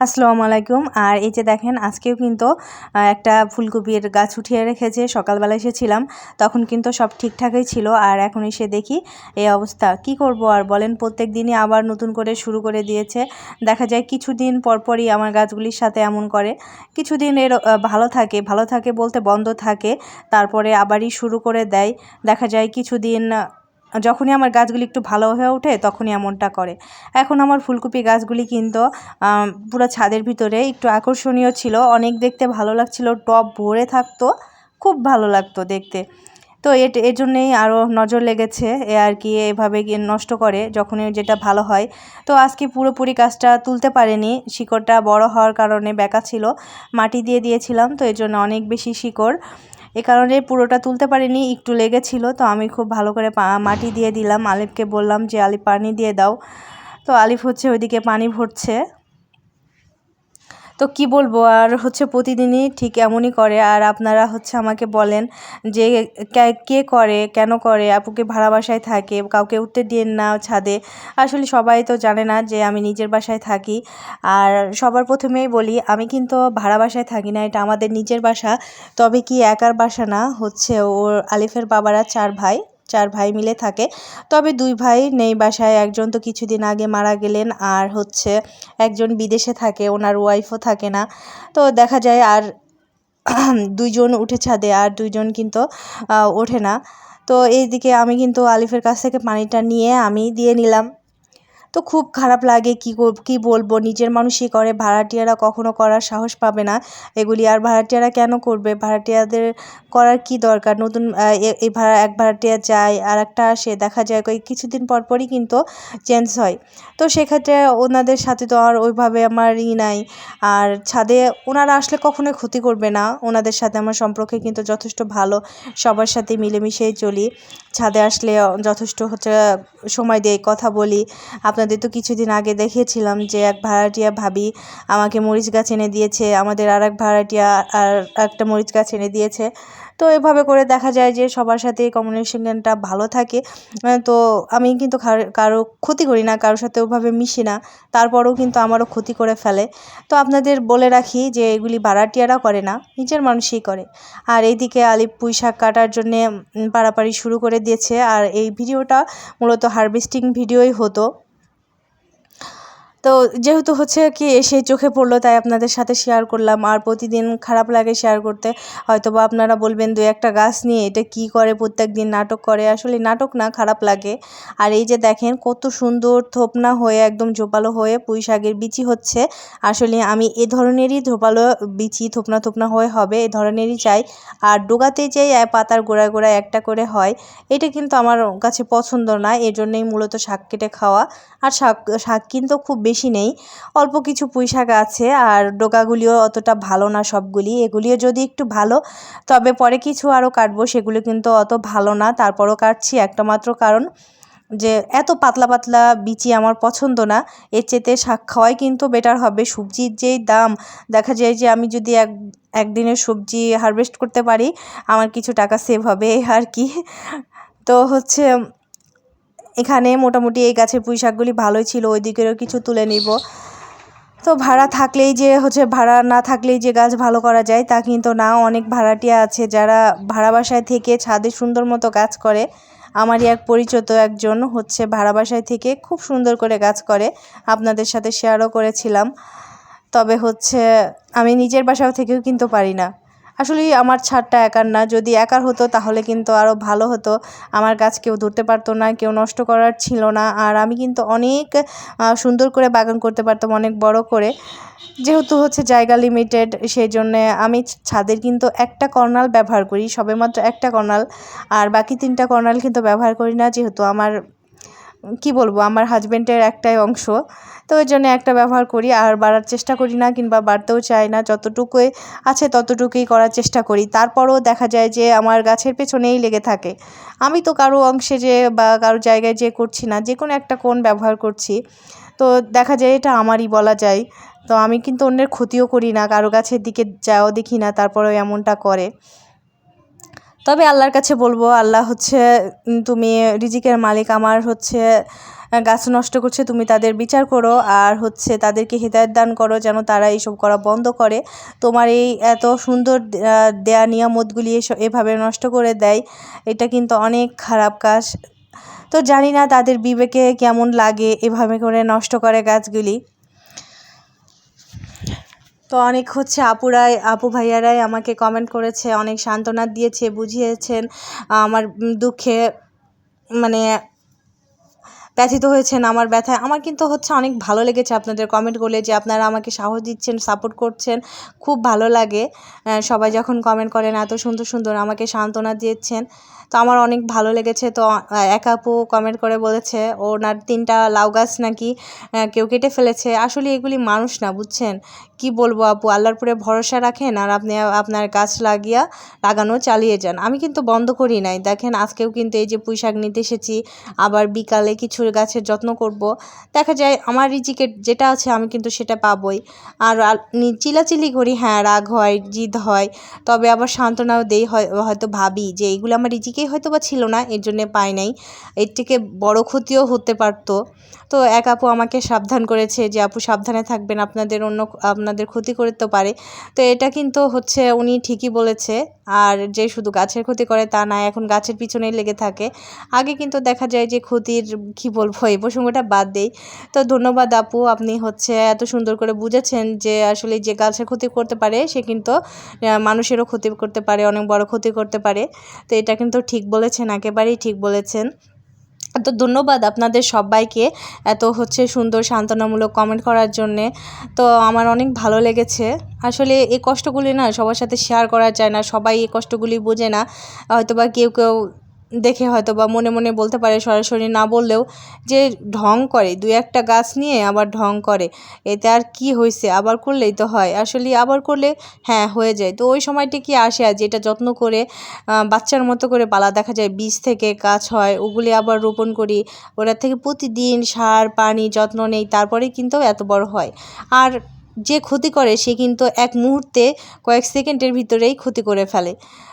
আসসালামু আলাইকুম। আর এই যে দেখেন, আজকেও কিন্তু একটা ফুলকপির গাছ উঠিয়ে রেখেছে। সকালবেলা এসেছিলাম, তখন কিন্তু সব ঠিকঠাকই ছিল। আর এখন এসে দেখি, এই অবস্থা। কি করব আর বলেন প্রত্যেক দিনই আবার নতুন করে শুরু করে দিয়েছে। দেখা যায় কিছুদিন পরপরই আমার গাছগুলির সাথে এমন করে। কিছুদিন এর ভালো থাকে ভালো থাকে বলতে বন্ধ থাকে। তারপরে আবারই শুরু করে দেয়। দেখা যায় কিছুদিন যখনই আমার গাছগুলি একটু ভালো হয়ে ওঠে, তখনই এমনটা করে। এখন আমার ফুলকপি গাছগুলি কিন্তু পুরো ছাদের ভিতরে একটু আকর্ষণীয় ছিল। অনেক দেখতে ভালো লাগছিল টব ভরে থাকতো, খুব ভালো লাগতো দেখতে। তো এট, এর জন্যেই আরও নজর লেগেছে, এ আর কি, এভাবে নষ্ট করে যখনই যেটা ভালো হয়। তো আজকে পুরোপুরি গাছটা তুলতে পারেনি, শিকড়টা বড় হওয়ার কারণে বেঁকা ছিল, মাটি দিয়ে দিয়েছিলাম, তো এর জন্য অনেক বেশি শিকড়। এ কারণে পুরোটা তুলতে পারিনি, একটু লেগেছিল, তো আমি খুব ভালো করে মাটি দিয়ে দিলাম। আলিফকে বললাম যে, আলিফ পানি দিয়ে দাও। তো আলিফ হচ্ছে ওইদিকে পানি ভরছে। তো কি বলব? আর হচ্ছে প্রতিদিনই ঠিক এমনই করে। আর আপনারা হচ্ছে আমাকে বলেন যে, কে- করে, কেন করে, আপুকে ভাড়া বাসায় থাকে, কাউকে উঠতে দিয়ে না ছাদে। আসলে সবাই তো জানে না যে, আমি নিজের বাসায় থাকি। আর সবার প্রথমেই বলি, আমি কিন্তু ভাড়া বাসায় থাকি না, এটা আমাদের নিজের বাসা। তবে কি একার বাসা না? হচ্ছে ওর আলিফের বাবারা চার ভাই। চার ভাই মিলে থাকে। তবে দুই ভাই নেই বাসায়, একজন তো কিছুদিন আগে মারা গেলেন আর হচ্ছে একজন বিদেশে থাকে, ওনার ওয়াইফও থাকে না। তো দেখা যায় আর দুইজন উঠে ছাদে আর দুইজন কিন্তু ওঠে না। তো এইদিকে আমি কিন্তু আলিফের কাছ থেকে পানিটা নিয়ে আমি দিয়ে নিলাম। তো খুব খারাপ লাগে কী কী বলব? নিজের মানুষই করে, ভাড়াটিয়ারা কখনো করার সাহস পাবে না। এগুলি আর ভাড়াটিয়ারা কেন করবে? ভাড়াটিয়াদের করার কি দরকার? নতুন এই ভাড়া, এক ভাড়াটিয়া যায় আর একটা আসে, দেখা যায় কিছুদিন পর পরই কিন্তু চেঞ্জ হয়। তো সেক্ষেত্রে ওনাদের সাথে তো আর ওইভাবে আমার ই নাই। আর ছাদে ওনারা আসলে কখনোই ক্ষতি করবে না। ওনাদের সাথে আমার সম্পর্কে কিন্তু যথেষ্ট ভালো। সবার সাথে মিলেমিশেই চলি। ছাদে আসলে যথেষ্ট হচ্ছে, সময় দিয়ে কথা বলি। আপনাদের তো কিছুদিন আগে দেখিয়েছিলাম যে এক ভাড়াটিয়া ভাবি আমাকে মরিচ গাছ এনে দিয়েছে, আমাদের আর এক ভাড়াটিয়া আর একটা মরিচ গাছ এনে দিয়েছে। তো এভাবে করে দেখা যায় যে সবার সাথে কমিউনিকেশনটা ভালো থাকে। তো আমি কিন্তু কার- ক্ষতি করি না কারোর সাথে ওভাবে মিশি না, তারপরেও কিন্তু আমারও ক্ষতি করে ফেলে। তো আপনাদের বলে রাখি যে এগুলি ভাড়াটিয়ারা করে না, নিজের মানুষই করে। আর এইদিকে আলিপ পুঁই শাক কাটার জন্যে পাড়াপাড়ি শুরু করে দিয়েছে। আর এই ভিডিওটা মূলত হারভেস্টিং ভিডিওই হতো। তো যেহেতু হচ্ছে কি এসে চোখে পড়ল তাই আপনাদের সাথে শেয়ার করলাম। আর প্রতিদিন খারাপ লাগে শেয়ার করতে। হয়তো বা আপনারা বলবেন দু একটা গাছ নিয়ে এটা কি করে? প্রত্যেক দিন নাটক করে। আসলে নাটক না খারাপ লাগে। আর এই যে দেখেন কত সুন্দর থোপনা হয়ে একদম ঝোপালো হয়ে পুঁই শাকের বিচি হচ্ছে। আসলে আমি এ ধরনেরই ঝোপালো বিচি থোপনা থোপনা হয়ে হবে এ ধরনেরই চাই। আর ডোগাতে আহ, পাতার গোড়ায় গোড়ায় একটা করে হয় এটা কিন্তু আমার কাছে পছন্দ না। এর জন্যই মূলত শাক কেটে খাওয়া। আর শাক শাক কিন্তু খুব বেশি নেই। অল্প কিছু পুঁই শাক আছে আর ডোকাগুলিও অতটা ভালো না সবগুলি। এগুলিও যদি একটু ভালো, তবে পরে কিছু আরও কাটবো, সেগুলো কিন্তু অত ভালো না। তারপরও কাটছি। একটা মাত্র কারণ যে এত পাতলা পাতলা বিচি আমার পছন্দ না। এর চেতে শাক খাওয়াই কিন্তু বেটার হবে। সবজির যেই দাম, দেখা যায় যে আমি যদি এক, একদিনের সবজি হারভেস্ট করতে পারি, আমার কিছু টাকা সেভ হবে আর কি। তো হচ্ছে এখানে মোটামুটি এই গাছের পুঁই শাকগুলি ভালোই ছিল ওই দিকেরও কিছু তুলে নিব। তো ভাড়া থাকলেই যে হচ্ছে, ভাড়া না থাকলেই যে গাছ ভালো করা যায়, তা কিন্তু না, অনেক ভাড়াটিয়া আছে। যারা ভাড়া বাসায় থেকে ছাদে সুন্দর মতো গাছ করে, আমারই এক পরিচিত একজন হচ্ছে ভাড়া বাসায় থেকে খুব সুন্দর করে গাছ করে, আপনাদের সাথে শেয়ারও করেছিলাম। তবে হচ্ছে, আমি নিজের বাসাও থেকেও কিন্তু পারি না। আসলে আমার ছাদটা একার না। যদি একার হতো, তাহলে কিন্তু আরও ভালো হতো। আমার গাছ কেউ ধরতে পারতো না, কেউ নষ্ট করার ছিল না। আর আমি কিন্তু অনেক সুন্দর করে বাগান করতে পারতাম, অনেক বড় করে। যেহেতু হচ্ছে জায়গা লিমিটেড সেই জন্যে আমি ছাদের কিন্তু একটা কর্নাল ব্যবহার করি, সবেমাত্র একটা কর্নাল। আর বাকি তিনটা কর্নাল কিন্তু ব্যবহার করি না, যেহেতু আমার কি বলব, আমার হাজবেন্ডের একটাই অংশ। তো ওই জন্য একটা ব্যবহার করি, আর বাড়ার চেষ্টা করি না কিংবা বাড়তেও চাই না, যতটুকুই আছে ততটুকুই করার চেষ্টা করি। তারপরও দেখা যায় যে আমার গাছের পেছনেই লেগে থাকে। আমি তো কারও অংশে যে বা কারও জায়গায় যে করছি না, যে কোনো একটা কোণ ব্যবহার করছি। তো দেখা যায় এটা আমারই বলা যায়। তো আমি কিন্তু অন্যের ক্ষতিও করি না, কারও গাছের দিকে যাও দেখি না, তারপরেও এমনটা করে। তবে আল্লাহর কাছে বলব, আল্লাহ হচ্ছে তুমি রিজিকের মালিক, আমার হচ্ছে গাছ নষ্ট করছে, তুমি তাদের বিচার করো, আর হচ্ছে তাদেরকে হৃদায়ত দান করো যেন তারা এইসব করা বন্ধ করে। তোমার এই এত সুন্দর দেয়া নিয়ামতগুলি এসব এভাবে নষ্ট করে দেয়, এটা কিন্তু অনেক খারাপ কাজ। তো জানি না তাদের বিবেকে কেমন লাগে এভাবে করে নষ্ট করে গাছগুলি। তো অনেক হচ্ছে আপুরাই, আপু ভাইয়ারাই আমাকে কমেন্ট করেছে, অনেক সান্ত্বনা দিয়েছে, বুঝিয়েছেন, আমার দুঃখে মানে ব্যথিত হয়েছেন, আমার ব্যথায়। আমার কিন্তু হচ্ছে অনেক ভালো লেগেছে আপনাদের কমেন্ট করলে যে আপনারা আমাকে সাহস দিচ্ছেন সাপোর্ট করছেন, খুব ভালো লাগে। সবাই যখন কমেন্ট করেন, এত সুন্দর সুন্দর আমাকে সান্ত্বনা দিয়েছেন। তো আমার অনেক ভালো লেগেছে। তো এক আপু কমেন্ট করে বলেছে, ওনার তিনটা লাউ গাছ নাকি কেউ কেটে ফেলেছে? আসলে এগুলি মানুষ না, বুঝছেন? কি বলব আপু, আল্লাহর পরে ভরসা রাখেন আর আপনি আপনার গাছ লাগিয়া লাগানো চালিয়ে যান। আমি কিন্তু বন্ধ করি নাই। দেখেন, আজকেও কিন্তু এই যে পুঁই শাক নিতে এসেছি, আবার বিকালে কিছু গাছের যত্ন করব। দেখা যায়, আমার রিজিকের যেটা আছে আমি কিন্তু সেটা পাবই। আর চিলাচিলি করি হ্যাঁ রাগ হয়, জিদ হয়, তবে আবার সান্ত্বনাও দেই হয়তো ভাবি যে এইগুলো আমার রিজিকেই হয়তো বা ছিল না, এর জন্যে পায় নাই। এর থেকে বড় ক্ষতিও হতে পারতো। তো এক আপু আমাকে সাবধান করেছে যে, আপু সাবধানে থাকবেন, আপনাদের অন্য আপনাদের ক্ষতি করতে পারে। তো এটা কিন্তু হচ্ছে উনি ঠিকই বলেছে। আর যে শুধু গাছের ক্ষতি করে তা না, এখন গাছের পিছনেই লেগে থাকে। আগে কিন্তু দেখা যায় যে ক্ষতির, কি বলব, এই প্রসঙ্গটা বাদ দেই। তো ধন্যবাদ আপু, আপনি হচ্ছে এত সুন্দর করে বুঝেছেন যে, আসলে যে গাছের ক্ষতি করতে পারে, সে কিন্তু মানুষেরও ক্ষতি করতে পারে, অনেক বড় ক্ষতি করতে পারে। তো এটা কিন্তু ঠিক বলেছেন, একেবারেই ঠিক বলেছেন। তো ধন্যবাদ আপনাদের সবাইকে এত হচ্ছে সুন্দর সান্ত্বনামূলক কমেন্ট করার জন্যে। তো আমার অনেক ভালো লেগেছে। আসলে এই কষ্টগুলি না সবার সাথে শেয়ার করা যায় না, সবাই এই কষ্টগুলি বোঝে না। হয়তোবা কেউ কেউ দেখে হয়তো বা মনে মনে বলতে পারে, সরাসরি না বললেও যে ঢং করে দু একটা গাছ নিয়ে আবার ঢং করে, এতে আর কি হয়েছে আবার করলেই তো হয়। আসলে আবার করলে হ্যাঁ হয়ে যায়। তো ওই সময়টি কি আসে? আর যেটা যত্ন করে বাচ্চার মতো করে পালা দেখা যায়, বীজ থেকে গাছ হয়, ওগুলি আবার রোপণ করি। ওটার থেকে প্রতিদিন সার, পানি, যত্ন নেই তারপরে কিন্তু এত বড় হয়। আর যে ক্ষতি করে সে কিন্তু এক মুহূর্তে কয়েক সেকেন্ডের ভিতরেই ক্ষতি করে ফেলে।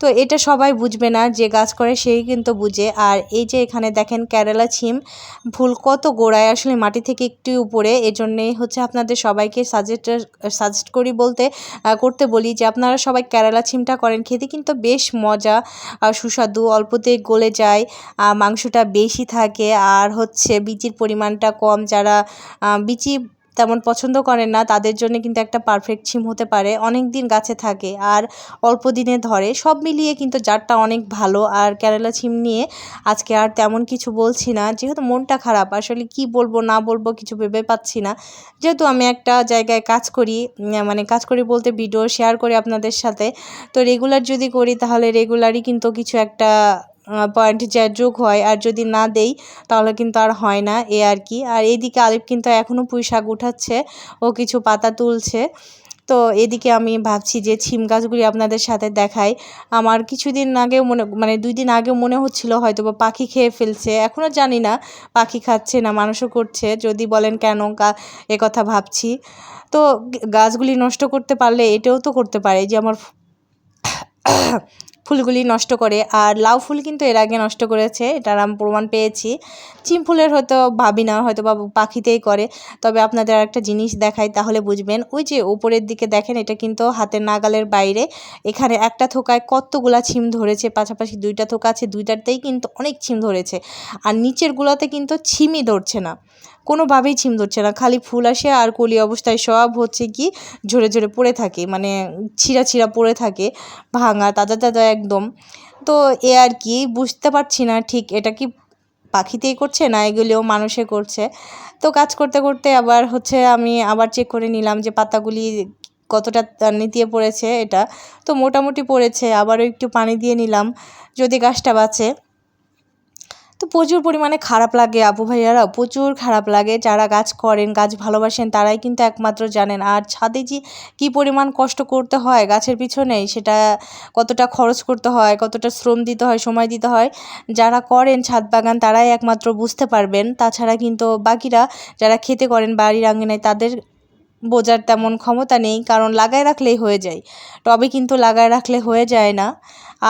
তো এটা সবাই বুঝবে না, যে গাছ করে সেই কিন্তু বুঝে। আর এই যে এখানে দেখেন কেরালা ছিম ফুল কত গোড়ায় আসলে মাটি থেকে একটু উপরে। এজন্যেই হচ্ছে আপনাদের সবাইকে সাজেস্ট সাজেস্ট করি বলতে করতে বলি যে আপনারা সবাই কেরালা ছিমটা করেন। খেতে কিন্তু বেশ মজা সুস্বাদু। অল্পতে গলে যায় মাংসটা বেশি থাকে। আর হচ্ছে বিচির পরিমাণটা কম। যারা বিচি তেমন পছন্দ করেন না, তাদের জন্য কিন্তু একটা পারফেক্ট ছিম হতে পারে। অনেক দিন গাছে থাকে আর অল্প দিনে ধরে। সব মিলিয়ে কিন্তু জারটা অনেক ভালো আর কেরালা ছিম নিয়ে আজকে আর তেমন কিছু বলছি না। যেহেতু মনটা খারাপ, আসলে কি বলব, না বলব কিছু ভেবে পাচ্ছি না। যেহেতু আমি একটা জায়গায় কাজ করি মানে কাজ করি বলতে ভিডিও শেয়ার করি আপনাদের সাথে। তো রেগুলার যদি করি তাহলে রেগুলারই কিন্তু কিছু একটা পয়েন্ট যা যোগ হয়, আর যদি না দেই, তাহলে কিন্তু আর হয় না, এ আর কি। আর এদিকে আলিফ কিন্তু এখনও পুঁই শাক উঠাচ্ছে, ও কিছু পাতা তুলছে। তো এদিকে আমি ভাবছি যে ছিম গাছগুলি আপনাদের সাথে দেখাই। আমার কিছুদিন আগেও মনে মানে দুই দিন আগেও মনে হচ্ছিল হয়তো বা পাখি খেয়ে ফেলছে এখনও জানি না, পাখি খাচ্ছে না, মানুষও করছে, যদি বলেন কেন এ কথা ভাবছি। তো গাছগুলি নষ্ট করতে পারলে এটাও তো করতে পারে, যে আমার ফুলগুলি নষ্ট করে, আর লাউ ফুল কিন্তু এর আগে নষ্ট করেছে, এটার আমি প্রমাণ পেয়েছি। চিম ফুলের হয়তো ভাবি না, হয়তো বা পাখিতেই করে, তবে আপনাদের একটা জিনিস দেখাই, তাহলে বুঝবেন। ওই যে উপরের দিকে দেখেন, এটা কিন্তু হাতের নাগালের বাইরে, এখানে একটা থোকায় কতগুলা ছিম ধরেছে, পাশাপাশি দুইটা থোকা আছে, দুইটাতেই কিন্তু অনেক ছিম ধরেছে, আর নিচের গুলাতে কিন্তু ছিমই ধরছে না, কোনোভাবেই ছিম ধরছে না, খালি ফুল আসে আর কলি অবস্থায় সব হচ্ছে কি, ঝরে ঝরে পড়ে থাকে মানে ছিঁড়া ছিঁড়া পড়ে থাকে, ভাঙা, তাজা তাজা একদম। তো এ আর কি, বুঝতে পারছি না ঠিক এটা কি পাখিতেই করছে না এগুলিও মানুষে করছে। তো কাজ করতে করতে আবার হচ্ছে আমি আবার চেক করে নিলাম যে পাতাগুলি কতটা নিতিয়ে পড়েছে এটা। তো মোটামুটি পড়েছে, আবারও একটু পানি দিয়ে নিলাম। যদি গাছটা বাঁচে তো প্রচুর পরিমাণে খারাপ লাগে আপু ভাইয়ারা, প্রচুর খারাপ লাগে। যারা গাছ করেন, গাছ ভালোবাসেন, তারাই কিন্তু একমাত্র জানেন। আর ছাদে যে কী পরিমাণ কষ্ট করতে হয় গাছের পিছনে, সেটা কতটা খরচ করতে হয়, কতটা শ্রম দিতে হয়, সময় দিতে হয়, যারা করেন ছাদ বাগান, তারাই একমাত্র বুঝতে পারবেন। তাছাড়া কিন্তু বাকিরা যারা খেতে করেন বাড়ির আঙিনায়, তাদের বোঝার তেমন ক্ষমতা নেই, কারণ লাগায় রাখলেই হয়ে যায়। টবে কিন্তু লাগায় রাখলে হয়ে যায় না।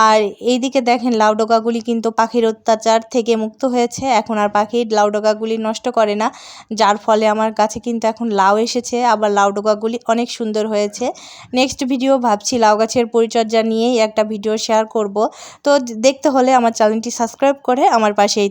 আর এইদিকে দেখেন লাউ ডগাগুলি কিন্তু পাখির অত্যাচার থেকে মুক্ত হয়েছে। এখন আর পাখির লাউ ডগাগুলি নষ্ট করে না। যার ফলে আমার কাছে কিন্তু এখন লাউ এসেছে, আবার লাউ ডগাগুলি অনেক সুন্দর হয়েছে। নেক্সট ভিডিও ভাবছি লাউ গাছের পরিচর্যা নিয়েই একটা ভিডিও শেয়ার করব। তো দেখতে হলে আমার চ্যানেলটি সাবস্ক্রাইব করে আমার পাশেই